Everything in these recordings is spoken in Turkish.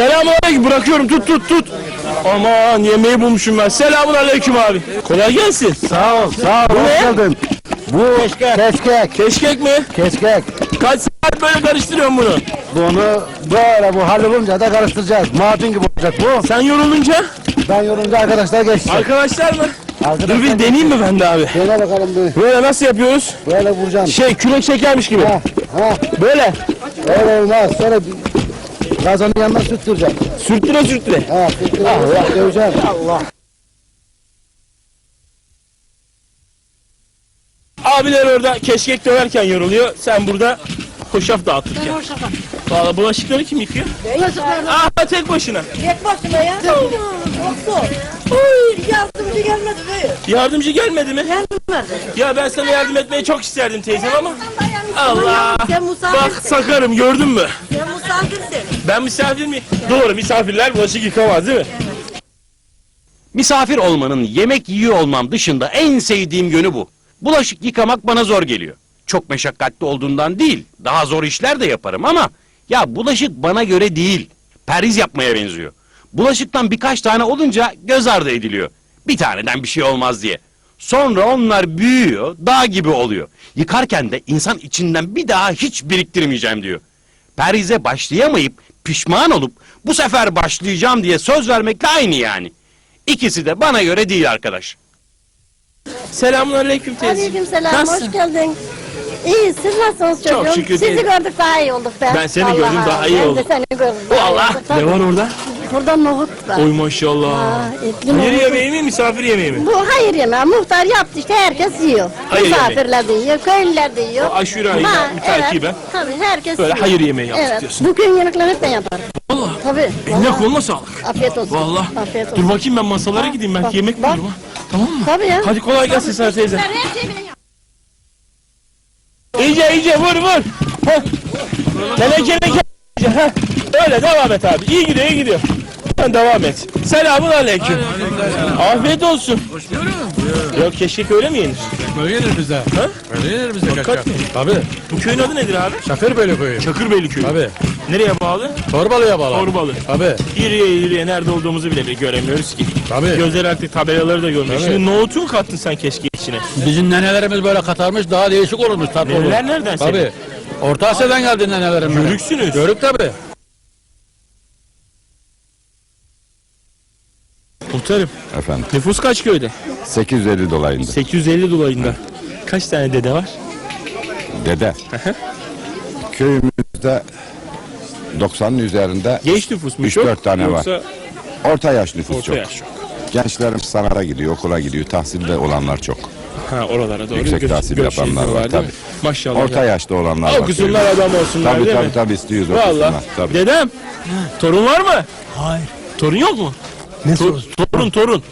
Selamünaleyküm bırakıyorum tut tut tut. Aman yemeği bulmuşum ben. Selamun aleyküm abi. Kolay gelsin. Sağ ol, sağ ol. Bu ne? geldin. Bu keşkek. Keşkek mi? Keşkek. Kaç saat böyle karıştırıyorsun bunu? Bunu böyle bu hallolunca da karıştıracağız. Macun gibi olacak bu. Sen yorulunca Ben yorunca arkadaşlar geçecek. arkadaşlar mı? Arkadaşlar Dur bir deneyeyim mi ben de abi? Şöyle bakalım bir. Böyle nasıl yapıyoruz? Böyle vuracaksın. Şey kürek çekermiş gibi. Ha, ha. Böyle. Öyle olmaz. Sonra gazanın yanına süttüreceksin. Sürttüre sürttüre. Ha, süttüreceksin. Döveceksin. Abiler orada keşkek döverken yoruluyor. Sen burada hoşaf dağıtırken. Valla bulaşıkları kim yıkıyor? Yazıklar Aa tek başına. Tek başına ya. Zor. Uy, yardımcı gelmedi böyle. Yardımcı gelmedi mi? Gelmedi. Ya ben sana yardım etmeyi çok isterdim teyzem ama. Allah. Sen Bak sakarım gördün mü? Sen misafirsin. Ben misafir miyim? Doğru misafirler bulaşık yıkamaz değil mi? Misafir olmanın yemek yiyor olmam dışında en sevdiğim yönü bu. Bulaşık yıkamak bana zor geliyor. Çok meşakkatli olduğundan değil. Daha zor işler de yaparım ama ya bulaşık bana göre değil. Periz yapmaya benziyor. Bulaşıktan birkaç tane olunca göz ardı ediliyor. Bir taneden bir şey olmaz diye. Sonra onlar büyüyor, dağ gibi oluyor. Yıkarken de insan içinden bir daha hiç biriktirmeyeceğim diyor. Perize başlayamayıp pişman olup bu sefer başlayacağım diye söz vermekle aynı yani. İkisi de bana göre değil arkadaş. Selamun aleyküm teyze. Aleykümselam, Nasılsın? hoş geldin. İyi, siz nasılsınız çocuğum? Çok şükür Sizi teyze. gördük daha iyi olduk be. Ben seni gördüm, daha iyi oldum. Ben de seni gördüm. daha iyi Allah. olduk. Ne var orada? Burada nohut var. Oy maşallah. Ha, etli Hayır nohut. yemeği mi misafir yemeği mi? Bu hayır yemeği. Muhtar yaptı işte herkes yiyor. Hayır Misafirler de yiyor, köylüler de yiyor. O aşure Ha, ayında müteakiben. evet, Tabii herkes Böyle yiyor. hayır yemeği yaptık evet. diyorsun. Bu köy yemeklerini hep ben yaparım. Valla. Tabii. Eline koluna sağlık. Afiyet olsun. Valla. Afiyet olsun. Dur bakayım ben masalara Ha, gideyim belki bak, yemek bak. bulurum ha. Tamam mı? Tabii ya. Hadi kolay gelsin sana teyze. Her şeyi ben yaparım. İyice iyice vur vur. Tenekene ke- Heh. Öyle devam et abi. İyi gidiyor iyi gidiyor. Sen devam et. Selamun aleyküm. Afiyet olsun. Yok keşkek öyle mi yenir? Böyle yenir bizde. Ha? Böyle yenir Hakikat kaçak. Tabii. Bu köyün adı nedir abi? Çakırbeyli köyü. Çakırbeyli köyü. Tabii. Nereye bağlı? Torbalı'ya bağlı. Torbalı. Tabii. Yürüye yürüye nerede olduğumuzu bile göremiyoruz ki. Tabii. Gözler artık tabelaları da görmüyor. Şimdi nohutu mu kattın sen keşke içine? Bizim nenelerimiz böyle katarmış daha değişik olurmuş tatlı olur. Neler nereden? Tabii. Orta Asya'dan geldi nenelerim. Yörüksünüz. Yörük tabii. Muhtarım Efendim nüfus kaç köyde? 850 dolayında. 850 dolayında. Kaç tane dede var? Dede. Köyümüzde 90'ın üzerinde Genç nüfus mu Üç, çok? dört tane var. Yoksa orta yaş nüfus orta çok. yaş çok. Gençlerimiz sanata gidiyor, okula gidiyor. Tahsilde olanlar çok. Ha oralara doğru. Yüksek göç- tahsil göç yapanlar var, mi? tabii. Maşallah. Orta ya. yaşta olanlar var. Okusunlar adam olsunlar Tabii değil tabii mi? tabii istiyoruz Valla. okusunlar. Tabii. Dedem. Torun var mı? Hayır. Torun yok mu? Ne Tor- torun torun.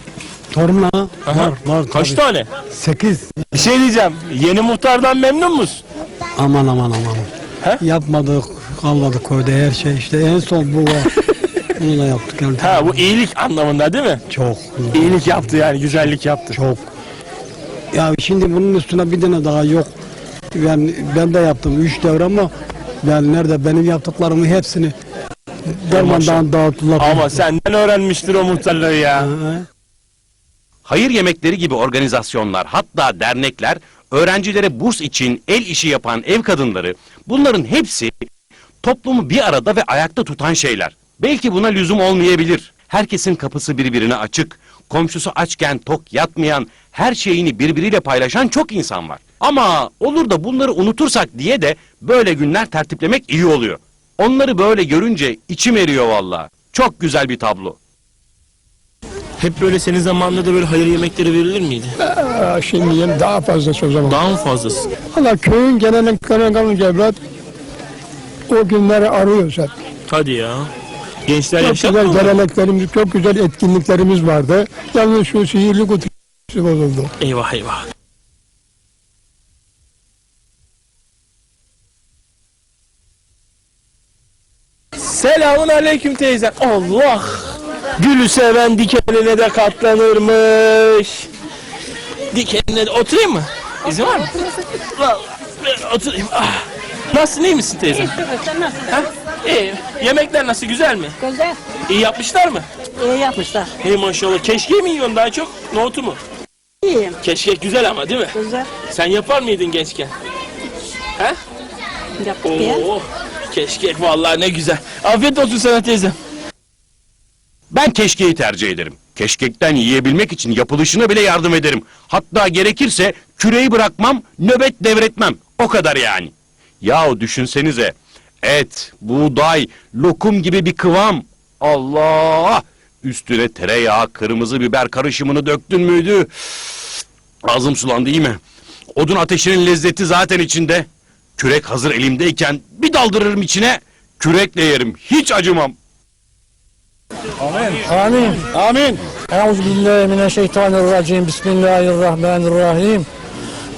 Torunla Aha. var var Kaç tane? 8 Bir şey diyeceğim. Yeni muhtardan memnun musun? aman aman aman. He? Yapmadık kalmadık köyde her şey işte en son bu var. Bunu da yaptık yani. Ha bu iyilik anlamında değil mi? Çok İyilik yaptı yani güzellik yaptı. çok. Ya şimdi bunun üstüne bir tane daha yok. Ben ben de yaptım 3 devre ama ben nerede benim yaptıklarımı hepsini dermandan dağıttılar. Ama senden öğrenmiştir o muhtarları ya. Ha, Hayır yemekleri gibi organizasyonlar hatta dernekler öğrencilere burs için el işi yapan ev kadınları bunların hepsi toplumu bir arada ve ayakta tutan şeyler. Belki buna lüzum olmayabilir. Herkesin kapısı birbirine açık. Komşusu açken tok yatmayan, her şeyini birbiriyle paylaşan çok insan var. Ama olur da bunları unutursak diye de böyle günler tertiplemek iyi oluyor. Onları böyle görünce içim eriyor vallahi. Çok güzel bir tablo. Hep böyle senin zamanında da böyle hayır yemekleri verilir miydi? Aa, Şimdi yeni daha fazlası o zaman. Daha mı fazlası? Valla köyün geleneklerine kalınca evlat o günleri arıyoruz hep. Hadi ya. Gençler Çok güzel mu? geleneklerimiz, çok güzel etkinliklerimiz vardı. Yalnız şu sihirli kutusu bozuldu. Eyvah eyvah. Selamun aleyküm teyze. Allah! Gülü seven dikenine de katlanırmış. Dikenine de oturayım mı? İzin var mı? Vallahi ben oturayım. Ah. Nasılsın iyi misin teyze? Sen nasılsın? Ha? İyi. Yemekler nasıl güzel mi? Güzel. İyi yapmışlar mı? İyi yapmışlar. İyi maşallah. Keşke mi yiyorsun daha çok? Nohutu mu? İyiyim. Keşkek güzel ama değil mi? Güzel. Sen yapar mıydın gençken? He? Yaptık ya. Keşkek vallahi ne güzel. Afiyet olsun sana teyzem. Ben keşkeği tercih ederim. Keşkekten yiyebilmek için yapılışına bile yardım ederim. Hatta gerekirse küreği bırakmam, nöbet devretmem. O kadar yani. Yahu düşünsenize. Et, buğday, lokum gibi bir kıvam. Allah! Üstüne tereyağı, kırmızı biber karışımını döktün müydü? Ağzım sulandı iyi mi? Odun ateşinin lezzeti zaten içinde. Kürek hazır elimdeyken bir daldırırım içine. Kürekle yerim. Hiç acımam. Amin. Amin. Euzu billahi mineşşeytanirracim. Bismillahirrahmanirrahim.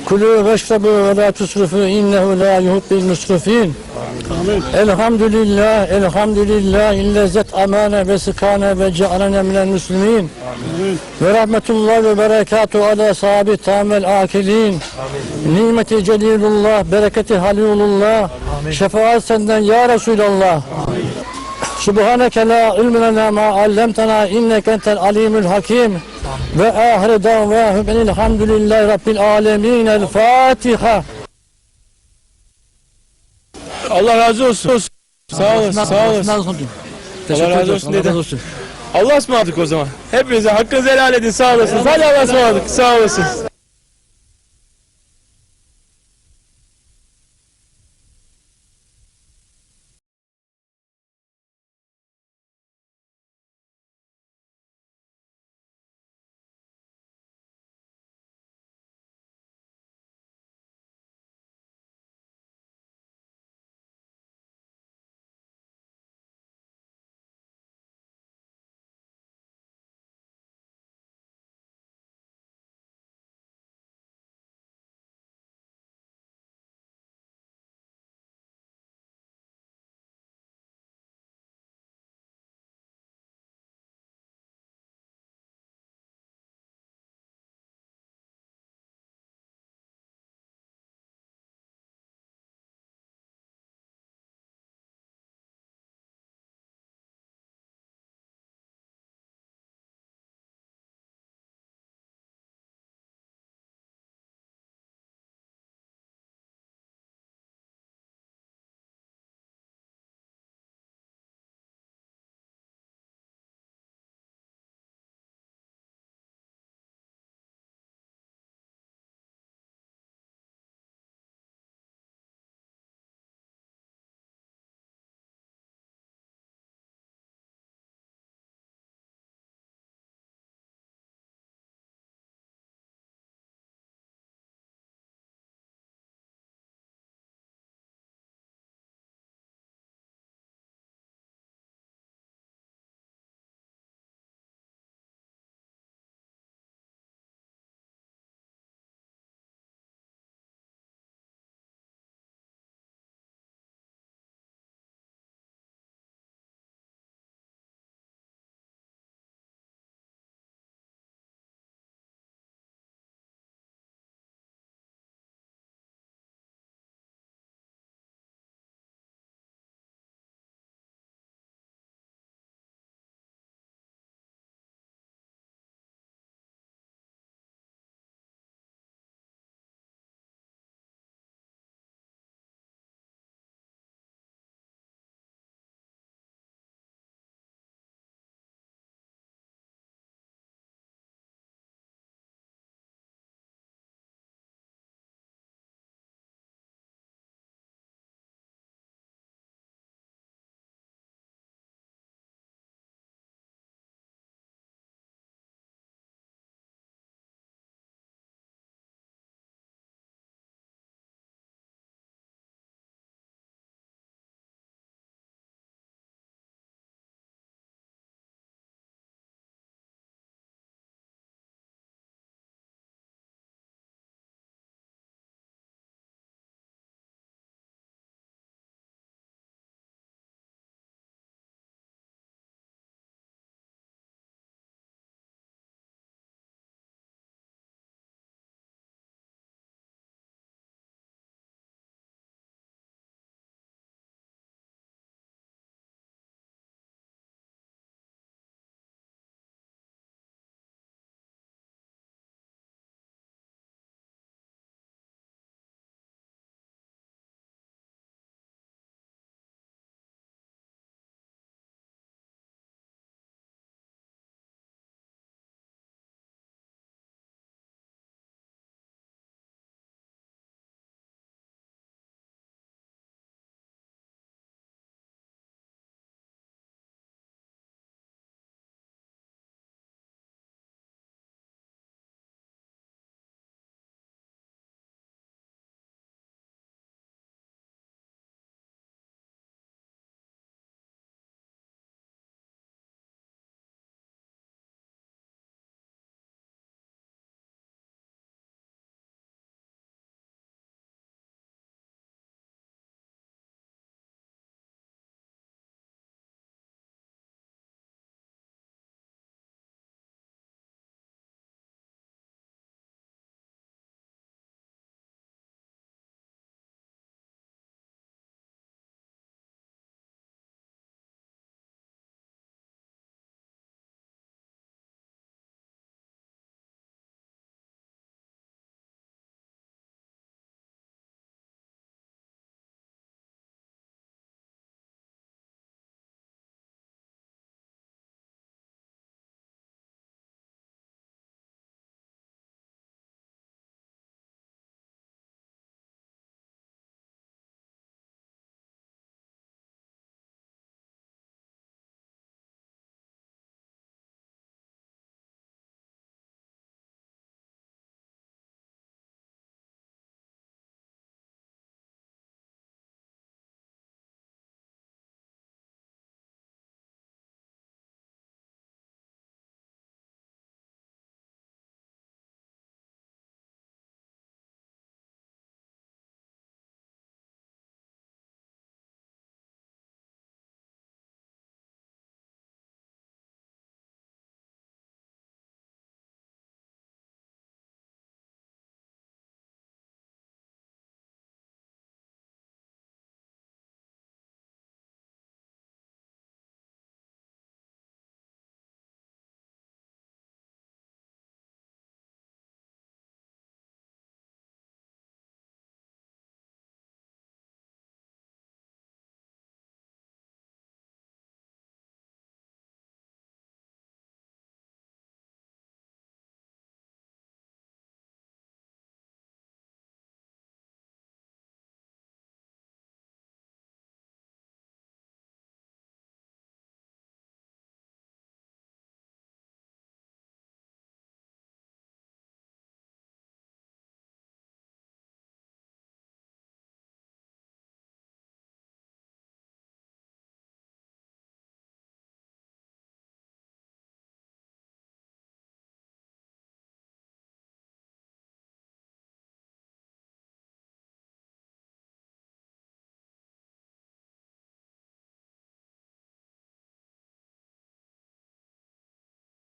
Kulü veşrebu ve la tusrifu innehu la yuhibbul musrifin. Elhamdülillah, elhamdülillah illezet amane ve sıkane ve cealene minel müslimin. Ve rahmetullah ve berekatuhu ala sahabi tamel akilin. Nimeti celilullah, bereketi halilullah. Şefaat senden ya Resulallah. Subhaneke la ilme lena ma allamtana inneke entel alimul hakim. Ve ahire davahum enilhamdülillahi rabbil alemin. El Fatiha. Allah razı olsun. Sağ olasın, sağ olasın. Allah razı olsun dede. Allah'a ısmarladık o zaman. Hepinize hakkınızı helal edin, sağ olasınız. Hadi Allah'a ısmarladık, sağ olasınız.